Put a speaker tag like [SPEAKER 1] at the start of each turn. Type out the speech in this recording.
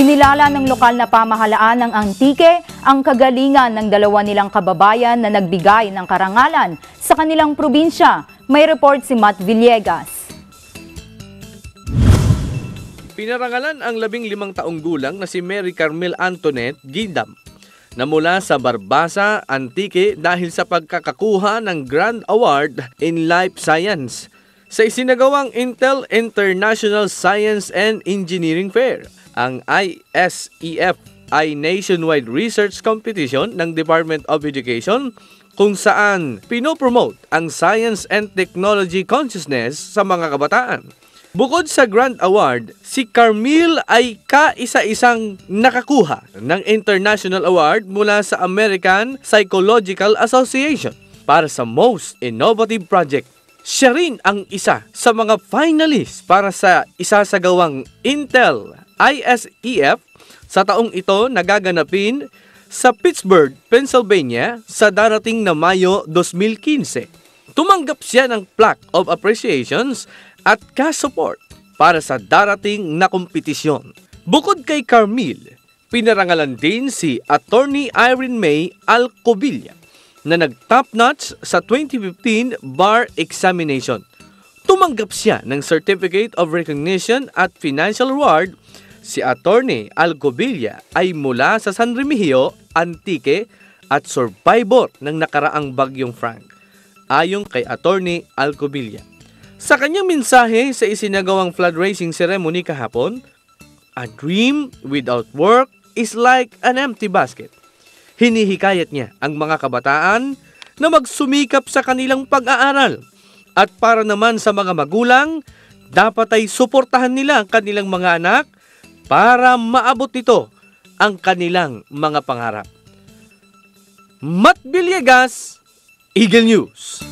[SPEAKER 1] Kinilala ng lokal na pamahalaan ng Antique ang kagalingan ng dalawa nilang kababayan na nagbigay ng karangalan sa kanilang probinsya. May report si Matt Villegas.
[SPEAKER 2] Pinarangalan ang labing limang taong gulang na si Mary Carmel Antoinette Gindam na mula sa Barbasa, Antique dahil sa pagkakakuha ng Grand Award in Life Science sa isinagawang Intel International Science and Engineering Fair. Ang ISEF ay nationwide research competition ng Department of Education kung saan pinopromote ang science and technology consciousness sa mga kabataan. Bukod sa Grand Award, si Carmel ay kaisa-isang nakakuha ng International Award mula sa American Psychological Association para sa Most Innovative Project. Siya rin ang isa sa mga finalist para sa isasagawang Intel ISEF sa taong ito nagaganapin sa Pittsburgh, Pennsylvania sa darating na Mayo 2015. Tumanggap siya ng Plaque of Appreciations at cash support para sa darating na kompetisyon. Bukod kay Carmel, pinarangalan din si Attorney Irene May Alcobilla na nag-top notch sa 2015 bar examination. Tumanggap siya ng Certificate of Recognition at Financial Reward Si Attorney Alcobilla ay mula sa San Remigio, Antique at survivor ng nakaraang bagyong Frank. Ayon kay Attorney Alcobilla. Sa kanyang mensahe sa isinagawang flood raising ceremony kahapon, A dream without work is like an empty basket. Hinihikayat niya ang mga kabataan na magsumikap sa kanilang pag-aaral. At para naman sa mga magulang, dapat ay suportahan nila ang kanilang mga anak para maabot nito ang kanilang mga pangarap. Matt Villegas, Eagle News.